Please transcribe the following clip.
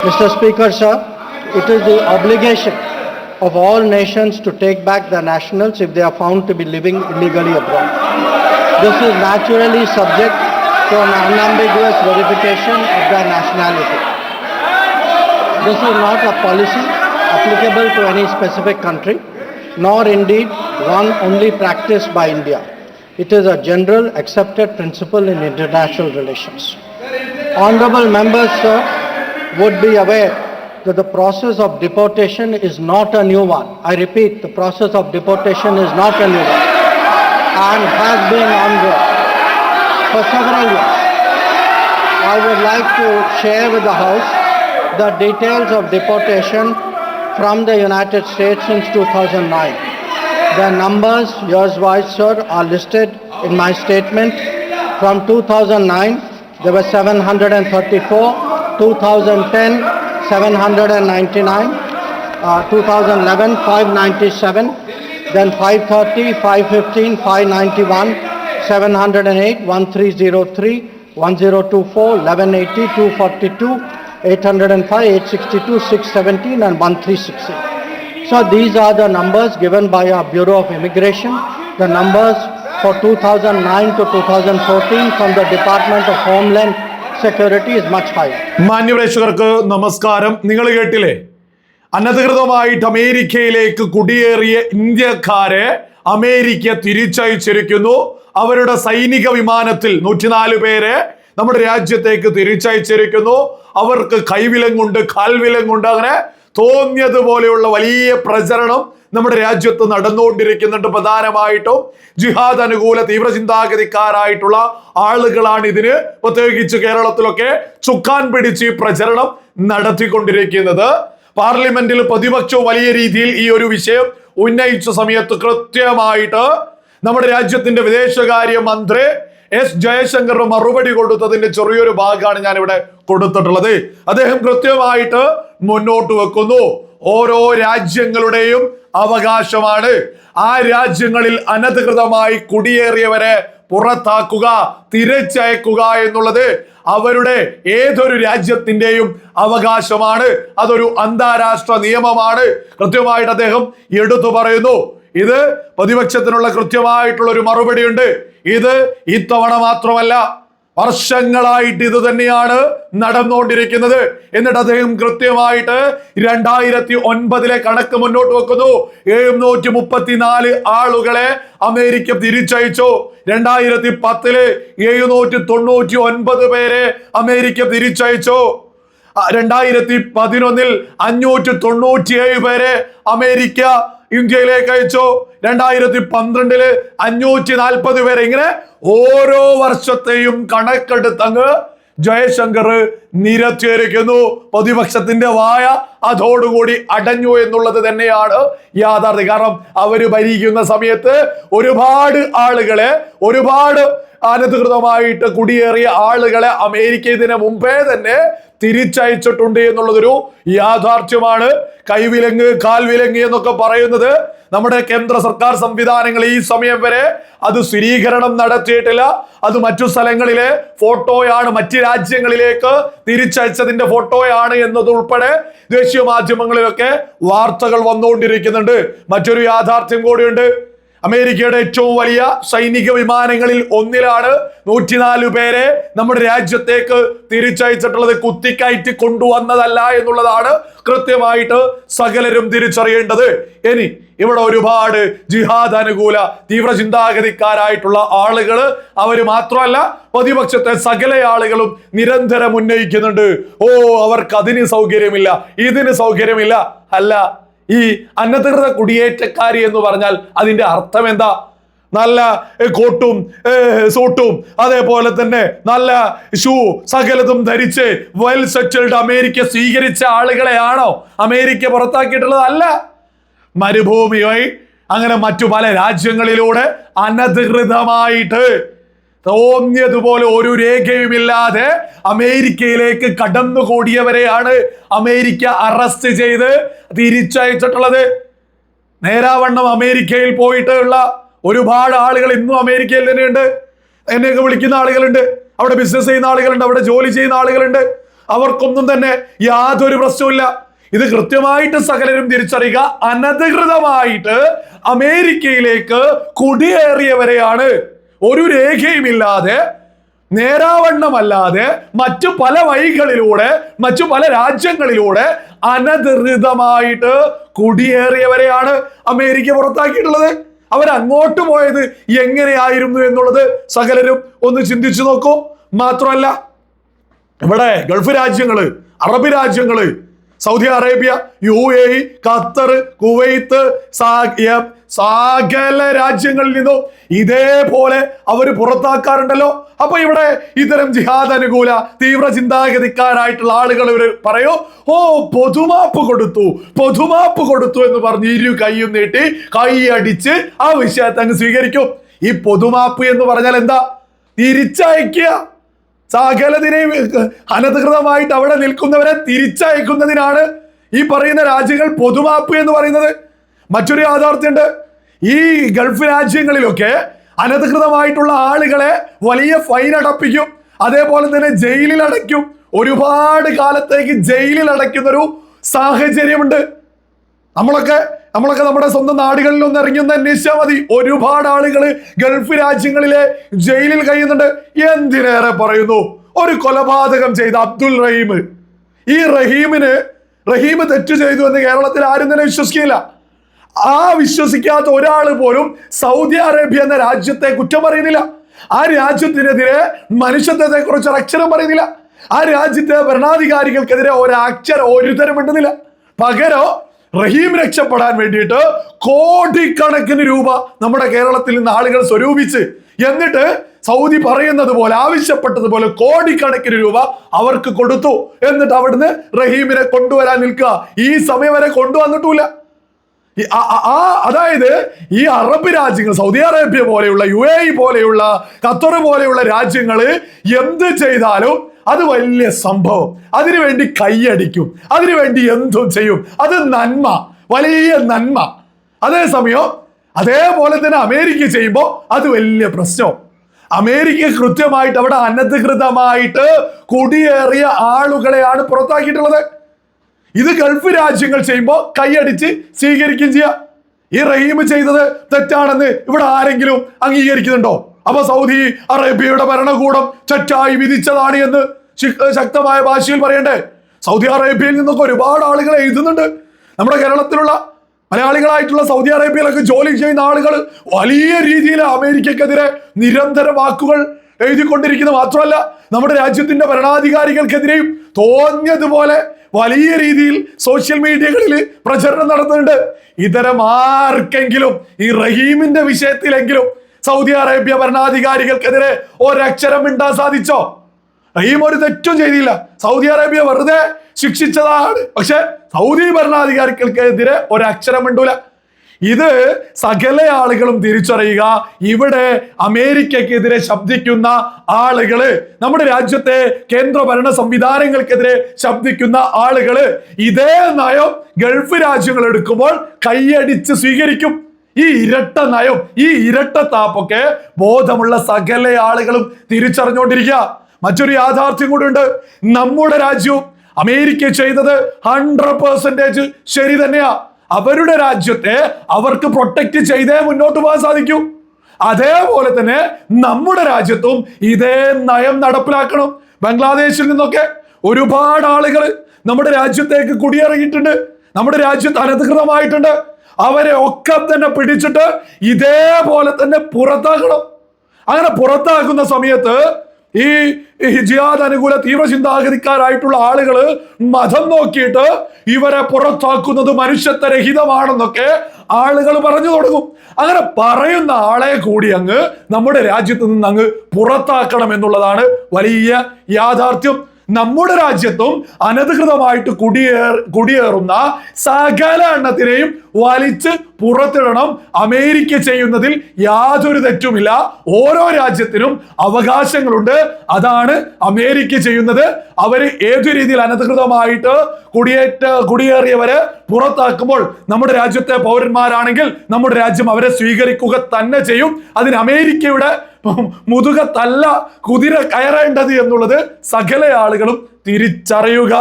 Mr. Speaker, sir, it is the obligation of all nations to take back their nationals if they are found to be living illegally abroad. This is naturally subject to an unambiguous verification of their nationality. This is not a policy applicable to any specific country, nor indeed one only practiced by India. It is a general accepted principle in international relations. Honorable members, sir, would be aware that the process of deportation is not a new one. I repeat, the process of deportation is not a new one and has been ongoing for several years. I would like to share with the House the details of deportation from the United States since 2009. The numbers, years wise, sir, are listed in my statement. From 2009, there were 734. 2010, 799. Uh, 2011, 597. Then 530, 515, 591, 708, 1303, 1024, 1180, 242, 805, 862, 617 and 1360. So these are the numbers given by our Bureau of Immigration. The numbers for 2009 to 2014 from the Department of Homeland Security. മാന്യപ്രേക്ഷകർക്ക് നമസ്കാരം. നിങ്ങൾ കേട്ടില്ലേ? അനധികൃതമായിട്ട് അമേരിക്കയിലേക്ക് കുടിയേറിയ ഇന്ത്യക്കാരെ America തിരിച്ചയച്ചിരിക്കുന്നു. അവരുടെ സൈനിക വിമാനത്തിൽ നൂറ്റിനാല് പേരെ നമ്മുടെ രാജ്യത്തേക്ക് തിരിച്ചയച്ചിരിക്കുന്നു. അവർക്ക് കൈവിലങ്ങുണ്ട് കാൽവിലങ്ങുണ്ട് അങ്ങനെ തോന്നിയതുപോലെയുള്ള വലിയ പ്രചരണം നമ്മുടെ രാജ്യത്ത് നടന്നുകൊണ്ടിരിക്കുന്നുണ്ട് പ്രധാനമായിട്ടും ജിഹാദ് അനുകൂല തീവ്ര ചിന്താഗതിക്കാരായിട്ടുള്ള ആളുകളാണ് ഇതിന്. പ്രത്യേകിച്ച് കേരളത്തിലൊക്കെ ചുക്കാൻ പിടിച്ച് ഈ പ്രചരണം നടത്തിക്കൊണ്ടിരിക്കുന്നത്. പാർലമെന്റിൽ പ്രതിപക്ഷവും വലിയ രീതിയിൽ ഈ ഒരു വിഷയം ഉന്നയിച്ച സമയത്ത് കൃത്യമായിട്ട് നമ്മുടെ രാജ്യത്തിന്റെ വിദേശകാര്യ മന്ത്രി എസ് ജയശങ്കർ മറുപടി കൊടുത്തതിന്റെ ചെറിയൊരു ഭാഗമാണ് ഞാൻ ഇവിടെ കൊടുത്തിട്ടുള്ളത്. അദ്ദേഹം കൃത്യമായിട്ട് മുന്നോട്ട് വെക്കുന്നു. ഓരോ രാജ്യങ്ങളുടെയും അവകാശമാണ്. ആ രാജ്യങ്ങളിൽ അനധികൃതമായി കുടിയേറിയവരെ പുറത്താക്കുക തിരിച്ചയക്കുക എന്നുള്ളത് അവരുടെ ഏതൊരു രാജ്യത്തിന്റെയും അവകാശമാണ്. അതൊരു അന്താരാഷ്ട്ര നിയമമാണ്. കൃത്യമായിട്ട് അദ്ദേഹം എടുത്തു പറയുന്നു. ഇത് പ്രതിപക്ഷത്തിനുള്ള കൃത്യമായിട്ടുള്ള ഒരു മറുപടി ഉണ്ട് ഇത് ഇത്തവണ മാത്രമല്ല വർഷങ്ങളായിട്ട് ഇത് തന്നെയാണ് നടന്നുകൊണ്ടിരിക്കുന്നത്. എന്നിട്ട് അദ്ദേഹം കൃത്യമായിട്ട് രണ്ടായിരത്തി ഒൻപതിലെ കണക്ക് മുന്നോട്ട് വെക്കുന്നു. എഴുന്നൂറ്റി മുപ്പത്തിനാല് ആളുകളെ അമേരിക്ക തിരിച്ചയച്ചു. രണ്ടായിരത്തി പത്തിൽ എഴുന്നൂറ്റി തൊണ്ണൂറ്റി ഒൻപത് പേരെ അമേരിക്ക തിരിച്ചയച്ചു. രണ്ടായിരത്തി പതിനൊന്നിൽ അഞ്ഞൂറ്റി തൊണ്ണൂറ്റിയേഴ് പേരെ അമേരിക്ക ഇന്ത്യയിലേക്ക് അയച്ചു? രണ്ടായിരത്തി പന്ത്രണ്ടിൽ അഞ്ഞൂറ്റി നാൽപ്പത് പേരെ. ഇങ്ങനെ ഓരോ വർഷത്തെയും കണക്കെടുത്തങ്ങ് ജയശങ്കർ നിരത്തിയിരിക്കുന്നു. പ്രതിപക്ഷത്തിന്റെ വായ അതോടുകൂടി അടഞ്ഞു എന്നുള്ളത് തന്നെയാണ് യാഥാർത്ഥ്യം. കാരണം അവർ ഭരിക്കുന്ന സമയത്ത് ഒരുപാട് ആളുകളെ ഒരുപാട് അനധികൃതമായിട്ട് കുടിയേറിയ ആളുകളെ അമേരിക്ക ഇതിനു മുമ്പേ തന്നെ തിരിച്ചയച്ചിട്ടുണ്ട് എന്നുള്ളതൊരു യാഥാർത്ഥ്യമാണ്. കൈവിലങ്ങ് കാൽവിലങ്ങ് എന്നൊക്കെ പറയുന്നത് നമ്മുടെ കേന്ദ്ര സർക്കാർ സംവിധാനങ്ങൾ ഈ സമയം വരെ അത് സ്ഥിരീകരണം നടത്തിയിട്ടില്ല. അത് മറ്റു സ്ഥലങ്ങളിലെ ഫോട്ടോയാണ് മറ്റ് രാജ്യങ്ങളിലേക്ക് തിരിച്ചയച്ചതിന്റെ ഫോട്ടോയാണ് എന്നതുൾപ്പെടെ ദേശീയ മാധ്യമങ്ങളിലൊക്കെ വാർത്തകൾ വന്നുകൊണ്ടിരിക്കുന്നുണ്ട്. മറ്റൊരു യാഥാർത്ഥ്യം കൂടിയുണ്ട്. അമേരിക്കയുടെ ഏറ്റവും വലിയ സൈനിക വിമാനങ്ങളിൽ ഒന്നിലാണ് നൂറ്റിനാല് പേരെ നമ്മുടെ രാജ്യത്തേക്ക് തിരിച്ചയച്ചിട്ടുള്ളത്. കുത്തിക്കയറ്റി കൊണ്ടുവന്നതല്ല എന്നുള്ളതാണ് കൃത്യമായിട്ട് സകലരും തിരിച്ചറിയേണ്ടത്. ഇനി ഇവിടെ ഒരുപാട് ജിഹാദ് അനുകൂല തീവ്ര ചിന്താഗതിക്കാരായിട്ടുള്ള ആളുകൾ അവർ മാത്രമല്ല പ്രതിപക്ഷത്തെ സകല ആളുകളും നിരന്തരം ഉന്നയിക്കുന്നുണ്ട്. ഓ അവർക്ക് അതിന് സൗകര്യമില്ല ഇതിന് സൗകര്യമില്ല. അല്ല ഈ അനധികൃത കുടിയേറ്റക്കാരി എന്ന് പറഞ്ഞാൽ അതിന്റെ അർത്ഥം എന്താ? നല്ല കോട്ടും സൂട്ടും അതേപോലെ തന്നെ നല്ല ഷൂ സകലതും ധരിച്ച് വെൽ സെറ്റിൽഡ് അമേരിക്ക സ്വീകരിച്ച ആളുകളെയാണോ? അമേരിക്ക പുറത്താക്കിയിട്ടുള്ളത് അല്ല മരുഭൂമിയായി അങ്ങനെ മറ്റു പല രാജ്യങ്ങളിലൂടെ അനധികൃതമായിട്ട് തോന്നിയതുപോലെ ഒരു രേഖയുമില്ലാതെ അമേരിക്കയിലേക്ക് കടന്നുകൂടിയവരെയാണ് അമേരിക്ക അറസ്റ്റ് ചെയ്ത് തിരിച്ചയച്ചിട്ടുള്ളത്. നേരാവണ്ണം അമേരിക്കയിൽ പോയിട്ടുള്ള ഒരുപാട് ആളുകൾ ഇന്നും അമേരിക്കയിൽ തന്നെയുണ്ട്. എന്നെയൊക്കെ വിളിക്കുന്ന ആളുകളുണ്ട്. അവിടെ ബിസിനസ് ചെയ്യുന്ന ആളുകളുണ്ട്. അവിടെ ജോലി ചെയ്യുന്ന ആളുകളുണ്ട്. അവർക്കൊന്നും തന്നെ യാതൊരു പ്രശ്നവുമില്ല. ഇത് കൃത്യമായിട്ട് സകലരും തിരിച്ചറിയുക. അനധികൃതമായിട്ട് അമേരിക്കയിലേക്ക് കുടിയേറിയവരെയാണ് ഒരു രേഖയുമില്ലാതെ നേരാവണ്ണമല്ലാതെ മറ്റു പല വഴികളിലൂടെ മറ്റു പല രാജ്യങ്ങളിലൂടെ അനധികൃതമായിട്ട് കുടിയേറിയവരെയാണ് അമേരിക്ക പുറത്താക്കിയിട്ടുള്ളത്. അവരങ്ങോട്ട് പോയത് എങ്ങനെയായിരുന്നു എന്നുള്ളത് സകലരും ഒന്ന് ചിന്തിച്ചു നോക്കൂ. മാത്രമല്ല ഇവിടെ ഗൾഫ് രാജ്യങ്ങൾ അറബ് രാജ്യങ്ങൾ Saudi Arabia U A E, Qatar Kuwait സകല രാജ്യങ്ങളിൽ നിന്നും ഇതേപോലെ അവർ പുറത്താക്കാറുണ്ടല്ലോ. അപ്പൊ ഇവിടെ ഇത്തരം ജിഹാദ് അനുകൂല തീവ്ര ചിന്താഗതിക്കാരായിട്ടുള്ള ആളുകൾ ഇവർ പറയൂ ഓ പൊതുമാപ്പ് കൊടുത്തു പൊതുമാപ്പ് കൊടുത്തു എന്ന് പറഞ്ഞ് ഇരു കൈയും നീട്ടി കൈ അടിച്ച് ആ വിഷയത്തെ അങ്ങ് സ്വീകരിക്കും. ഈ പൊതുമാപ്പ് എന്ന് പറഞ്ഞാൽ എന്താ? തിരിച്ചയക്കുക. സകലതിനെയും അനധികൃതമായിട്ട് അവിടെ നിൽക്കുന്നവരെ തിരിച്ചയക്കുന്നതിനാണ് ഈ പറയുന്ന രാജ്യങ്ങൾ പൊതുമാപ്പ് എന്ന് പറയുന്നത്. മറ്റൊരു യാഥാർത്ഥ്യമുണ്ട്. ഈ ഗൾഫ് രാജ്യങ്ങളിലൊക്കെ അനധികൃതമായിട്ടുള്ള ആളുകളെ വലിയ ഫൈൻ അടപ്പിക്കും. അതേപോലെ തന്നെ ജയിലിൽ അടയ്ക്കും. ഒരുപാട് കാലത്തേക്ക് ജയിലിൽ അടയ്ക്കുന്നൊരു സാഹചര്യമുണ്ട്. നമ്മളൊക്കെ നമ്മളൊക്കെ നമ്മുടെ സ്വന്തം നാടുകളിൽ ഒന്ന് ഇറങ്ങി ഒന്ന് അന്വേഷിച്ചാൽ മതി. ഒരുപാട് ആളുകൾ ഗൾഫ് രാജ്യങ്ങളിലെ ജയിലിൽ കഴിയുന്നുണ്ട്. എന്തിനേറെ പറയുന്നു? ഒരു കൊലപാതകം ചെയ്ത അബ്ദുൽ റഹീം. ഈ റഹീമിന് റഹീം തെറ്റ് ചെയ്തു എന്ന് കേരളത്തിൽ ആരും തന്നെ വിശ്വസിക്കില്ല ആ വിശ്വസിക്കാത്ത ഒരാൾ പോലും സൗദി അറേബ്യ എന്ന രാജ്യത്തെ കുറ്റം പറയുന്നില്ല. ആ രാജ്യത്തിനെതിരെ മനുഷ്യത്വത്തെ കുറിച്ച് ഒരക്ഷരം പറയുന്നില്ല. ആ രാജ്യത്തെ ഭരണാധികാരികൾക്കെതിരെ ഒരക്ഷരം ഒരു തരം മിണ്ടുന്നില്ല. പകരം റഹീം രക്ഷപ്പെടാൻ വേണ്ടിയിട്ട് കോടിക്കണക്കിന് രൂപ നമ്മുടെ കേരളത്തിൽ നിന്ന് ആളുകൾ സ്വരൂപിച്ച് എന്നിട്ട് സൗദി പറയുന്നത് പോലെ ആവശ്യപ്പെട്ടതുപോലെ കോടിക്കണക്കിന് രൂപ അവർക്ക് കൊടുത്തു. എന്നിട്ട് അവിടുന്ന് റഹീമിനെ കൊണ്ടുവരാൻ നിൽക്കുക. ഈ സമയം വരെ കൊണ്ടുവന്നിട്ടില്ല ആ- അതായത് ഈ അറബ് രാജ്യങ്ങൾ സൗദി അറേബ്യ പോലെയുള്ള യു എ പോലെയുള്ള ഖത്തർ പോലെയുള്ള രാജ്യങ്ങൾ എന്ത് ചെയ്താലും അത് വലിയ സംഭവം. അതിനുവേണ്ടി കൈയടിക്കും. അതിനുവേണ്ടി എന്തും ചെയ്യും. അത് നന്മ. വലിയ നന്മ. അതേസമയം അതേപോലെ തന്നെ അമേരിക്ക ചെയ്യുമ്പോൾ അത് വലിയ പ്രശ്നം. അമേരിക്ക കൃത്യമായിട്ട് അവിടെ അനധികൃതമായിട്ട് കുടിയേറിയ ആളുകളെയാണ് പുറത്താക്കിയിട്ടുള്ളത്. ഇത് ഗൾഫ് രാജ്യങ്ങൾ ചെയ്യുമ്പോൾ കൈയടിച്ച് സ്വീകരിക്കുകയും ചെയ്യാം. ഈ റഹീം ചെയ്തത് തെറ്റാണെന്ന് ഇവിടെ ആരെങ്കിലും അംഗീകരിക്കുന്നുണ്ടോ? അപ്പൊ സൗദി അറേബ്യയുടെ ഭരണകൂടം തെറ്റായി വിധിച്ചതാണ് എന്ന് ശക്തമായ ഭാഷയിൽ പറയണ്ടേ? സൗദി അറേബ്യയിൽ നിന്നൊക്കെ ഒരുപാട് ആളുകൾ എഴുതുന്നുണ്ട്. നമ്മുടെ കേരളത്തിലുള്ള മലയാളികളായിട്ടുള്ള സൗദി അറേബ്യയിലൊക്കെ ജോലി ചെയ്യുന്ന ആളുകൾ വലിയ രീതിയിൽ അമേരിക്കക്കെതിരെ നിരന്തര വാക്കുകൾ എഴുതിക്കൊണ്ടിരിക്കുന്നത് മാത്രമല്ല നമ്മുടെ രാജ്യത്തിന്റെ ഭരണാധികാരികൾക്കെതിരെയും തോന്നിയതുപോലെ വലിയ രീതിയിൽ സോഷ്യൽ മീഡിയകളിൽ പ്രചരണം നടത്തുന്നുണ്ട്. ഇത്തരം ആർക്കെങ്കിലും ഈ റഹീമിന്റെ വിഷയത്തിലെങ്കിലും സൗദി അറേബ്യ ഭരണാധികാരികൾക്കെതിരെ ഒരക്ഷരം മിണ്ടാൻ സാധിച്ചോ? റഹീം ഒരു തെറ്റും ചെയ്തില്ല. സൗദി അറേബ്യ വെറുതെ ശിക്ഷിച്ചതാണ്. പക്ഷെ സൗദി ഭരണാധികാരികൾക്കെതിരെ ഒരക്ഷരം മിണ്ടൂല. ഇത് സകല ആളുകളും തിരിച്ചറിയുക. ഇവിടെ അമേരിക്കക്കെതിരെ ശബ്ദിക്കുന്ന ആളുകൾ നമ്മുടെ രാജ്യത്തെ കേന്ദ്ര ഭരണ സംവിധാനങ്ങൾക്കെതിരെ ശബ്ദിക്കുന്ന ആളുകൾ ഇതേ നയം ഗൾഫ് രാജ്യങ്ങൾ എടുക്കുമ്പോൾ കൈയടിച്ച് സ്വീകരിക്കും. ഈ ഇരട്ട നയം ഈ ഇരട്ട താപ്പൊക്കെ ബോധമുള്ള സകല ആളുകളും തിരിച്ചറിഞ്ഞുകൊണ്ടിരിക്കുക മറ്റൊരു യാഥാർത്ഥ്യം കൂടെ ഉണ്ട്. നമ്മുടെ രാജ്യവും അമേരിക്ക ചെയ്തത് ഹൺഡ്രഡ് പെർസെന്റേജ് ശരി തന്നെയാ. അവരുടെ രാജ്യത്തെ അവർക്ക് പ്രൊട്ടക്റ്റ് ചെയ്തേ മുന്നോട്ട് പോകാൻ സാധിക്കൂ. അതേപോലെ തന്നെ നമ്മുടെ രാജ്യത്തും ഇതേ നയം നടപ്പിലാക്കണം. ബംഗ്ലാദേശിൽ നിന്നൊക്കെ ഒരുപാട് ആളുകൾ നമ്മുടെ രാജ്യത്തേക്ക് കുടിയിറങ്ങിയിട്ടുണ്ട്. നമ്മുടെ രാജ്യത്ത് അനധികൃതമായിട്ടുണ്ട്. അവരെ ഒക്കെ തന്നെ പിടിച്ചിട്ട് ഇതേപോലെ തന്നെ പുറത്താക്കണം. അങ്ങനെ പുറത്താക്കുന്ന സമയത്ത് ഈ ജിഹാദ് അനുകൂല തീവ്ര ചിന്താഗതിക്കാരായിട്ടുള്ള ആളുകൾ മതം നോക്കിയിട്ട് ഇവരെ പുറത്താക്കുന്നത് മനുഷ്യത്വരഹിതമാണെന്നൊക്കെ ആളുകൾ പറഞ്ഞു തുടങ്ങും. അങ്ങനെ പറയുന്ന ആളെ കൂടി അങ്ങ് നമ്മുടെ രാജ്യത്ത് നിന്ന് അങ്ങ് പുറത്താക്കണം എന്നുള്ളതാണ് വലിയ യാഥാർത്ഥ്യം. നമ്മുടെ രാജ്യത്തും അനധികൃതമായിട്ട് കുടിയേർ കുടിയേറുന്ന സകല എണ്ണത്തിനെയും വലിച്ച് പുറത്തിടണം. അമേരിക്ക ചെയ്യുന്നതിൽ യാതൊരു തെറ്റുമില്ല. ഓരോ രാജ്യത്തിനും അവകാശങ്ങളുണ്ട്. അതാണ് അമേരിക്ക ചെയ്യുന്നത്. അവർ ഏതു രീതിയിൽ അനധികൃതമായിട്ട് കുടിയേറ്റ കുടിയേറിയവരെ പുറത്താക്കുമ്പോൾ നമ്മുടെ രാജ്യത്തെ പൗരന്മാരാണെങ്കിൽ നമ്മുടെ രാജ്യം അവരെ സ്വീകരിക്കുക തന്നെ ചെയ്യും. അതിന് അമേരിക്കയുടെ മുതുകത്തല്ല കുതിര കയറേണ്ടത് എന്നുള്ളത് സകല ആളുകളും തിരിച്ചറിയുക.